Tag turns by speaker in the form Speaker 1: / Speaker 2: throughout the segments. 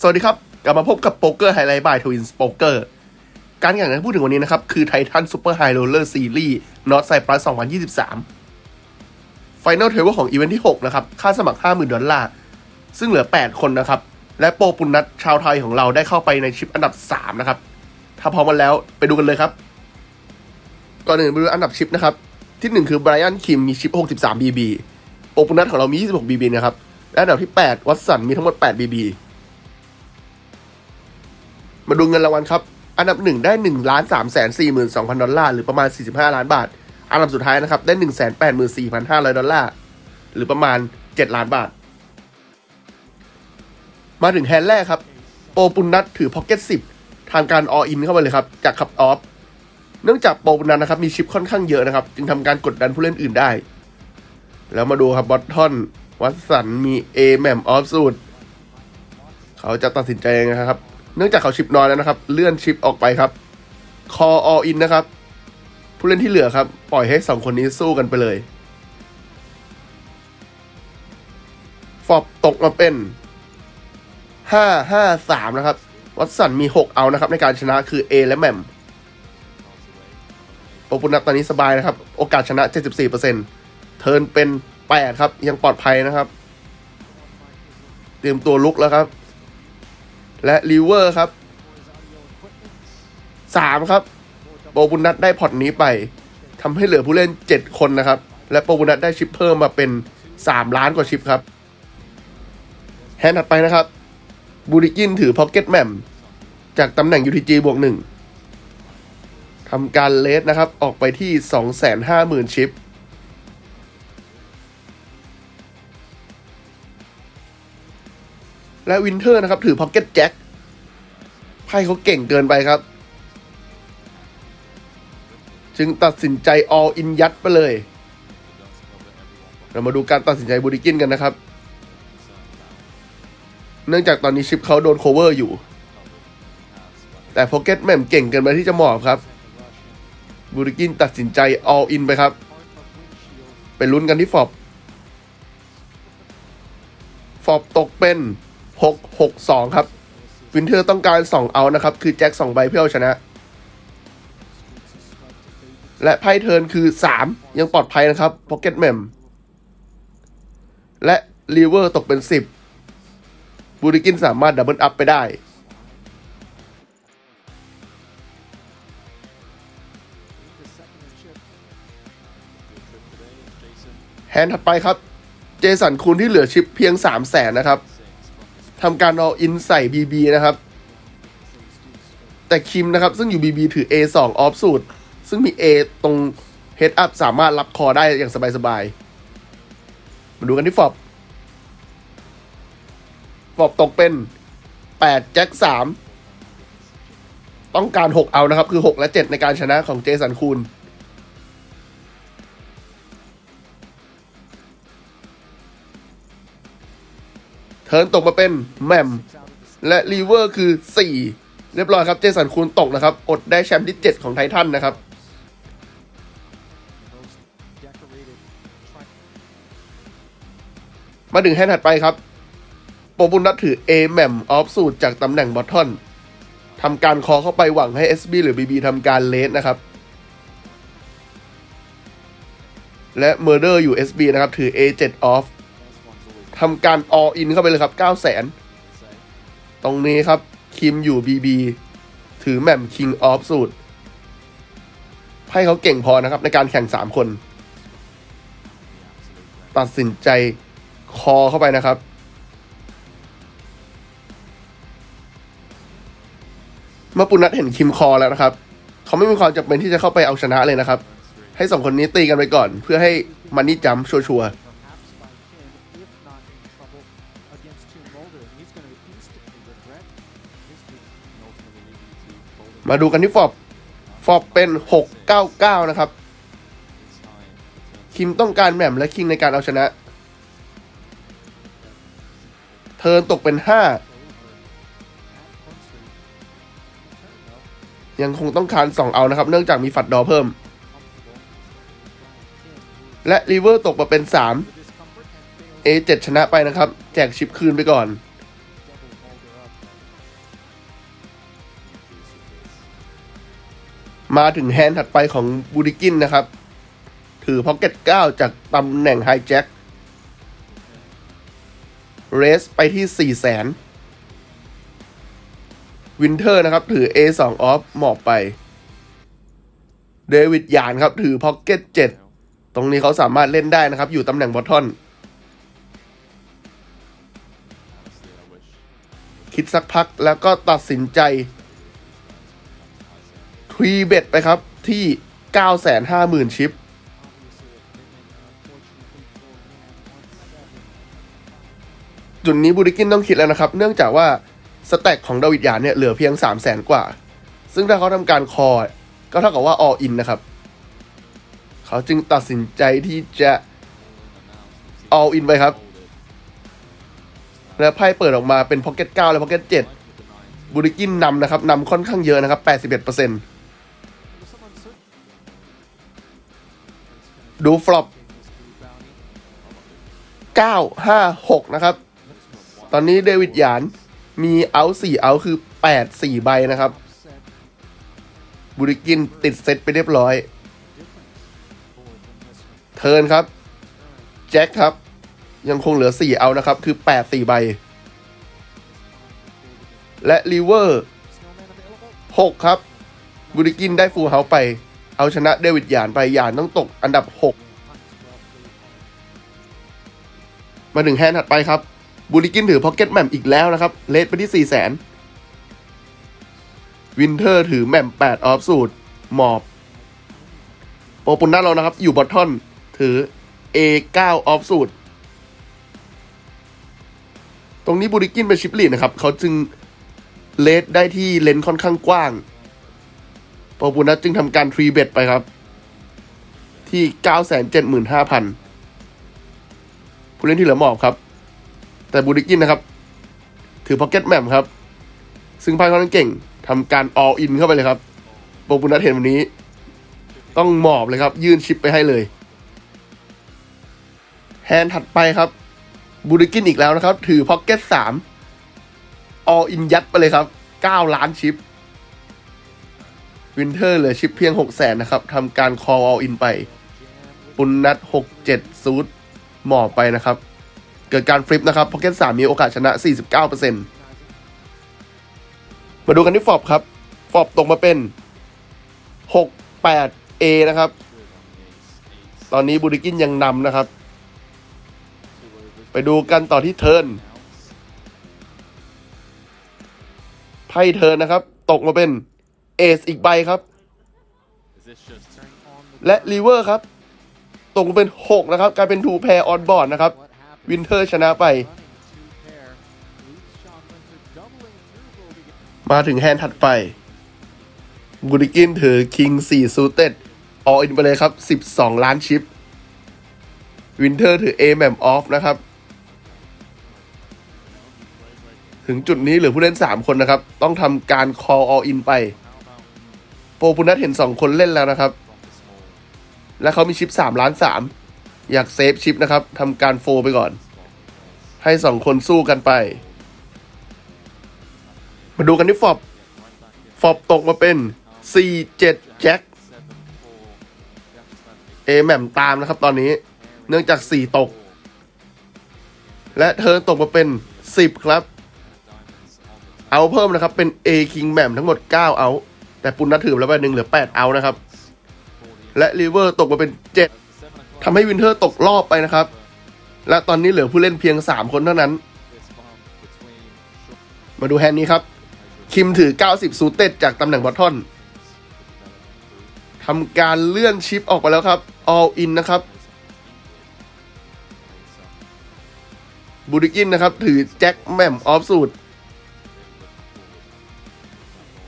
Speaker 1: สวัสดีครับ กลับมาพบกับโป๊กเกอร์ไฮไลท์บายทวินสโป๊กเกอร์การแข่งขันที่พูดถึงวันนี้นะครับ คือไททันซูเปอร์ไฮโรลเลอร์ซีรีส์นอตไซปรัส2023 ไฟนลเทเบิลของอีเวนท์ที่ 6 นะครับ ค่าสมัคร 50,000 ดอลลาร์ ซึ่งเหลือ 8 คนนะครับ และโปรปุณนัทชาวไทยของเราได้เข้าไปในชิปอันดับ 3 นะครับ ถ้าพร้อมกันแล้วไปดูกันเลยครับ ก่อนอื่นไปดูอันดับชิปนะครับ ที่ 1 คือไบรอันคิมมีชิป 63 BB โปปุณนัทของเรามี 26 BB นะครับและอันดับที่ 8 วัตสันมีทั้งหมด 8 BB มาดูเงินรางวัลครับ อันดับหนึ่งได้หนึ่งล้านสามแสนสี่หมื่นสองพันดอลลาร์หรือประมาณสี่สิบห้าล้านบาท อันดับสุดท้ายนะครับ ได้หนึ่งแสนแปดหมื่นสี่พันห้าร้อยดอลลาร์หรือประมาณเจ็ดล้านบาท มาถึงแฮนด์แรกครับ โปรปุณนัทถือพ็อกเก็ตสิบทางการออินเข้ามาเลยครับ จากคับออฟเนื่องจากโปรปุณนัทนะครับมีชิปค่อนข้างเยอะนะครับ จึงทำการกดดันผู้เล่นอื่นได้ แล้วมาดูครับบอททอนวัตสันมีเอแมมออฟสูตรเขาจะตัดสินใจยังไงครับ เนื่องจากเขาชิปน้อยแล้วนะครับ เลื่อนชิปออกไปครับ คอออินนะครับ ผู้เล่นที่เหลือครับ ปล่อยให้สองคนนี้สู้กันไปเลยฟอบตกมาเป็นห้าห้าสามนะครับ วัตสันมีหกเอานะครับ ในการชนะคือ A และแมมโปปุนัทตอนนี้สบายนะครับ โอกาสชนะ 74%เทิร์นเป็นแปดครับ ยังปลอดภัยนะครับ เตรียมตัวลุกแล้วครับ และลิเวอร์ครับสามครับ โปบุนัทได้พอร์ตนี้ไปทำให้เหลือผู้เล่นเจ็ดคนนะครับ และโปบุนัทได้ชิปเพิ่มมาเป็นสามล้านกว่าชิปครับ แฮนด์ถัดไปนะครับบูริกินถือพ็อกเก็ตแมมจากตำแหน่ง UTG บวกหนึ่งทำการเลสนะครับ ออกไปที่สองแสนห้าหมื่นชิป และวินเทอร์นะครับ ถือพ็อกเก็ตแจ็คไพ่เขาเก่งเกินไปครับ จึงตัดสินใจ all in ยัดไปเลย เรามาดูการตัดสินใจบูริกินกันนะครับ เนื่องจากตอนนี้ชิปเขาโดนโคเวอร์อยู่ แต่พ็อกเก็ตแม่มเก่งเกินไปที่จะหมอบครับ บูริกินตัดสินใจ all in ไปครับ ไปลุ้นกันที่ฟอบฟอบตกเป็น 6 6 2 ครับ วินเทอร์ต้องการ 2 เอานะครับ คือแจ็ค2ใบเพื่อเอาชนะ และไพ่เทิร์นคือ 3 ยังปลอดภัยนะครับพ็อกเก็ตแมมและลีเวอร์ตกเป็น 10 บูริกินสามารถดับเบิลอัพไปได้แฮนด์ถัดไปครับ เจสันคูณที่เหลือชิปเพียง 3 0 0แสนนะครับ ทำการเอาอินใส่ BB นะครับ แต่คิมนะครับ ซึ่งอยู่ BB ถือ A2 ออฟสูตร ซึ่งมี A ตรง Head Up สามารถรับคอได้อย่างสบายๆ มาดูกันที่ฟอบฟอบตกเป็น 8 แจ็ค 3 ต้องการ 6 เอานะครับ คือ 6 และ 7 ในการชนะของเจสันคูณ เทิร์นตกมาเป็นแมมและรีเวอร์คือ 4 เรียบร้อยครับเจสันคูณตกนะครับ อดได้แชมป์ที่ 7 ของไททันนะครับมาถึงแฮนด์ถัดไปครับ โปรบุญนัทถือ A แมมออฟสูตรจากตำแหน่งบอททอนทำการคอเข้าไปหวังให้ SB หรือ BB ทำการเลสนะครับ และ Murder อยู่ SB นะครับ ถือ A7 off ทำการ all in เข้าไปเลยครับ 9 0 0 0 0 0 ตรงนี้ครับ คิมอยู่ BB ถือแหม่ม King of สูตรให้เขาเก่งพอนะครับ ในการแข่ง 3 คน ตัดสินใจคอเข้าไปนะครับ เมื่อปุณนัทเห็นคิมคอแล้วนะครับ เขาไม่มีความจำเป็นที่จะเข้าไปเอาชนะเลยนะครับ ให้สองคนนี้ตีกันไปก่อน เพื่อให้มันนี่จัมชัวร์ มาดูกันที่ฟอบฟอบเป็น 699 นะครับ คิมต้องการแหม่มและคิงในการเอาชนะ เทิร์นตกเป็น 5 ยังคงต้องการ2เอานะครับ เนื่องจากมีฝัดดอเพิ่ม และรีเวอร์ตกมาเป็น 3 A7 ชนะไปนะครับ แจกชิปคืนไปก่อน มาถึงแฮนด์ถัดไปของบูริกินนะครับ ถือพ็อกเก็ต9จากตำแหน่งไฮแจ็คเรสไปที่ 4 0 0 0 0 0วินเทอร์นะครับ ถือ A2 ออฟหมอบไป เดวิดยานครับ ถือพ็อกเก็ต7ตรงนี้เขาสามารถเล่นได้นะครับ อยู่ตำแหน่งบอททอน คิดสักพักแล้วก็ตัดสินใจ ทวีเบ็ดไปครับที่ 950,000 ชิป จุดนี้บูริกินต้องคิดแล้วนะครับ เนื่องจากว่าสแต็กของดาวิดยานเนี่ยเหลือเพียง 3 0 0แสนกว่า ซึ่งถ้าเขาทำการคอก็เท่ากับว่า all in นะครับ เขาจึงตัดสินใจที่จะ all in ไปครับ แล้วไพ่เปิดออกมาเป็นพ็อกเก็ต9และพ็อกเก็ต7บูริกินนำนะครับนำค่อนข้างเยอะนะครับ 81%
Speaker 2: There's some uncertainty.
Speaker 1: ดูฟลอป956 นะครับ ตอนนี้เดวิดหยานมีเอา4เอาคือ 8 4 ใบนะครับบูริกินติดเซตไปเรียบร้อย เทิร์นครับ แจ็คครับ ยังคงเหลือ 4 เอานะครับ คือ 8 4 ใบ และรีเวอร์ 6 ครับบูริกินได้ฟูลเฮาไป เอาชนะเดวิดหยานไปหยานต้องตกอันดับ 6 มาถึงแฮนด์ถัดไปครับ บูริกินถือพ็อกเก็ตแมมอีกแล้วนะครับ เลทไปที่ 4 0 0 0 0 0วินเทอร์ถือแมม8ออฟสูตรหมอบ โปปุนนัทเรานะครับ อยู่บอททอนถือ A9 ออฟสูตรตรงนี้บูริกินเป็นชิปลีดนะครับ เขาจึงเลทได้ที่เลนค่อนข้างกว้าง โปปุนนัทจึงทำการทรีเบตไปครับ ที่ 975,000 ผู้เล่นที่เหลือหมอบครับ แต่บูริกินนะครับ ถือพ็อกเก็ตแมมครับ ซึ่งไพ่เขานั้นเก่งทำการ all in เข้าไปเลยครับ โปรบุนัทเห็นวันนี้ ต้องหมอบเลยครับ ยื่นชิปไปให้เลยแฮนด์ถัดไปครับบูริกินอีกแล้วนะครับ ถือพ็อกเก็ตสาม all in ยัดไปเลยครับ 9 ล้านชิป วินเทอร์เหลือชิปเพียง 6 0 0 0 0นะครับทำการ call all in ไป ปุนนัด 67 ซูดหมอบไปนะครับ เกิดการฟลิปนะครับพ็อกเก็ต3มีโอกาสชนะ 49%มาดูกันที่ฟอบครับ ฟอบตกมาเป็น 68A นะครับ ตอนนี้บูริกินยังนำนะครับ ไปดูกันต่อที่เทิร์นไพ่เทิร์นนะครับ ตกมาเป็น เอสอีกใบครับ และรีเวอร์ครับ ตกเป็น 6 นะครับ กลายเป็นทูแพรออนบอร์ดนะครับ วินเทอร์ชนะไป มาถึงแฮนด์ถัดไปบูริกินถือคิง4ซูเต็ดออินไปเลยครับ 12 ล้านชิป วินเทอร์ถือ A แมมออฟนะครับ ถึงจุดนี้เหลือผู้เล่น 3 คนนะครับ ต้องทำการ call all in ไป โปรปุนัทเห็น 2 คนเล่นแล้วนะครับ และเขามีชิป3ล้าน3อยากเซฟชิปนะครับทำการโฟไปก่อน ให้ 2 คนสู้กันไป มาดูกันที่ฟอบฟอบตกมาเป็น 4 7 แจ็คเอแหม่มตามนะครับตอนนี้เนื่องจาก 4 ตก และเธอตกมาเป็น 10 ครับ เอาเพิ่มนะครับเป็น A King แหม่มทั้งหมด 9 เอา แต่ปุณนัทถือแล้วไปหนึ่งเหลือ 8 เอานะครับ และริเวอร์ตกมาเป็น 7ทำให้วินเทอร์ตกรอบไปนะครับ และตอนนี้เหลือผู้เล่นเพียง 3 คนเท่านั้น มาดูแฮนด์นี้ครับ คิมถือ 90 ซูเต็ดจากตำแหน่งบอททอนทำการเลื่อนชิปออกไปแล้วครับ all in นะครับบูริกินนะครับ ถือแจ็คแมมออฟสูตร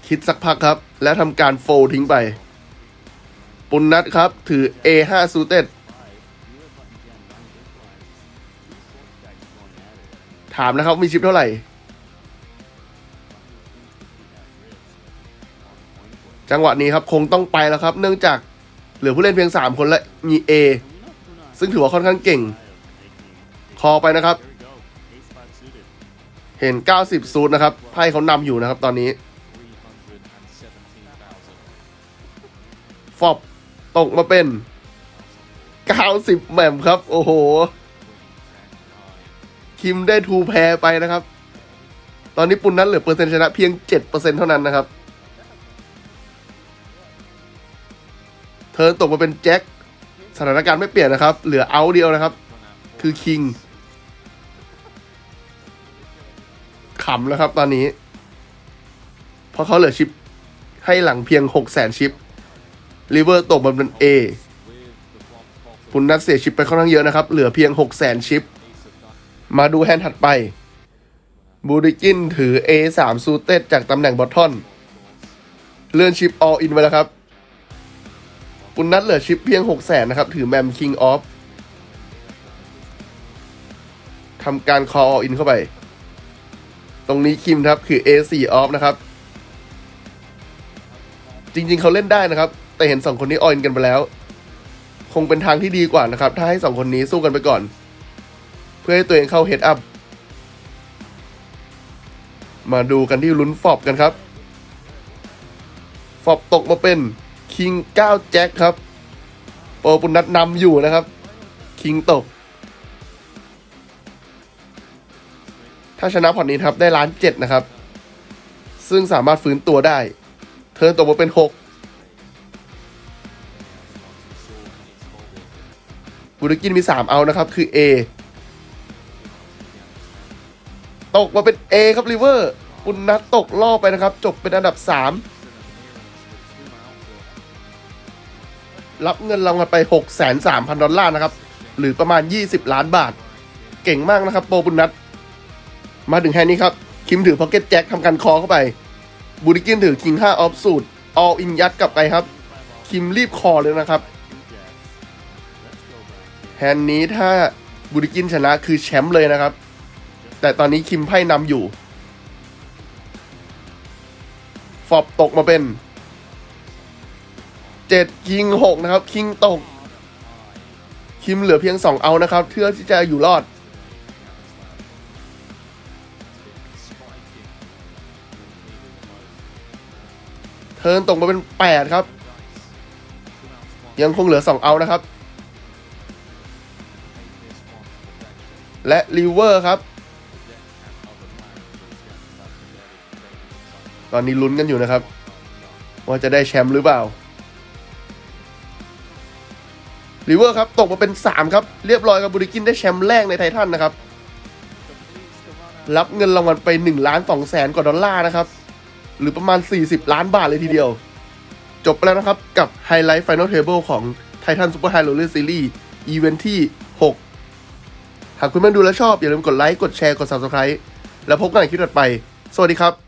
Speaker 1: คิดสักพักครับ แล้วทำการโฟลทิ้งไป ปุณนัทครับ ถือ A5 ซูเต็ดถามนะครับ มีชิปเท่าไหร่ จังหวะนี้ครับ คงต้องไปแล้วครับ เนื่องจากเหลือผู้เล่นเพียง 3 คนและมี A ซึ่งถือว่าค่อนข้างเก่ง คอไปนะครับ เห็น 90 ซูทนะครับ ไพ่เขานำอยู่นะครับตอนนี้ ฟอบตกมาเป็น 90แหม่มครับ โอ้โห คิมได้ทูแพรไปนะครับ ตอนนี้ปุณนัทเหลือเปอร์เซ็นต์ชนะเพียง 7%เท่านั้นนะครับ เธอตกมาเป็นแจ็คสถานการณ์ไม่เปลี่ยนนะครับ เหลือเอาเดียวนะครับ คือคิงขำแล้วครับตอนนี้ เพราะเขาเหลือชิปให้หลังเพียง 6 0 0 0 0 0 ชิป ลิเวอร์ตกมาเป็น A ปุณนัทเสียชิปไปค่อนข้างเยอะนะครับ เหลือเพียง 6 0 0 0 0 0 ชิป มาดูแฮนด์ถัดไป บูริกินถือ A3 ซูเต็ดจากตำแหน่งบอททอน เลื่อนชิป all in ไปแล้วครับปุณนัทเหลือชิปเพียง 6 0 0 0 0นะครับ ถือแมม King of ทำการ call all in เข้าไป ตรงนี้คิมครับ คือ A4 off นะครับ จริงๆเขาเล่นได้นะครับ แต่เห็นสองคนนี้ all in กันไปแล้ว คงเป็นทางที่ดีกว่านะครับ ถ้าให้สองคนนี้สู้กันไปก่อน เพื่อให้ตัวเองเข้า head up มาดูกันที่ลุ้นฟอบกันครับ ฟอบตกมาเป็นคิง9แจ็คครับ โปรปุณนัทนำอยู่นะครับ คิงตก ถ้าชนะพอร์ตนี้ครับได้ล้านเจ็ดนะครับ ซึ่งสามารถฟื้นตัวได้เทิร์นตกมาเป็น6 บูริกินมี 3 เอานะครับ คือ A ตกมาเป็น A ครับริเวอร์ปุณนัทตกรอบไปนะครับ จบเป็นอันดับ 3 รับเงินรางวัลไป 6 3 0 0 0 0 ดอลลาร์นะครับ หรือประมาณ 20 ล้านบาท เก่งมากนะครับ โปรปุณนัทมาถึงแค่นี้ครับ คิมถือพ็อกเก็ตแจ็คทำการคอเข้าไปบูริกินถือคิง5ออฟสูตรออลอินยัดกลับไปครับ คิมรีบคอเลยนะครับ แฮนด์นี้ถ้าบูริกินชนะคือแชมป์เลยนะครับ แต่ตอนนี้คิมไพ่นำอยู่ ฟอบตกมาเป็นเจ็ดคิงหกนะครับ คิงตก คิมเหลือเพียงสองเอานะครับเพื่อที่จะอยู่รอด เทิร์นตกมาเป็นแปดครับ ยังคงเหลือสองเอานะครับ และริเวอร์ครับ ตอนนี้ลุ้นกันอยู่นะครับ ว่าจะได้แชมป์หรือเปล่าริเวอร์ครับ ตกมาเป็น 3 ครับ เรียบร้อยครับบูริกินได้แชมป์แรกในไททันนะครับ รับเงินรางวัลไป1ล้าน2แสนกว่าดอลลาร์นะครับ หรือประมาณ 40 ล้านบาทเลยทีเดียว จบไปแล้วนะครับ กับไฮไลท์ Final Table ของ Titan Super High Roller Series อีเวนท์ที่ หากคุณเพื่อนดูแล้วชอบอย่าลืมกดไลค์กดแชร์กด Subscribe แล้วพบกันในคลิปถัดไป สวัสดีครับ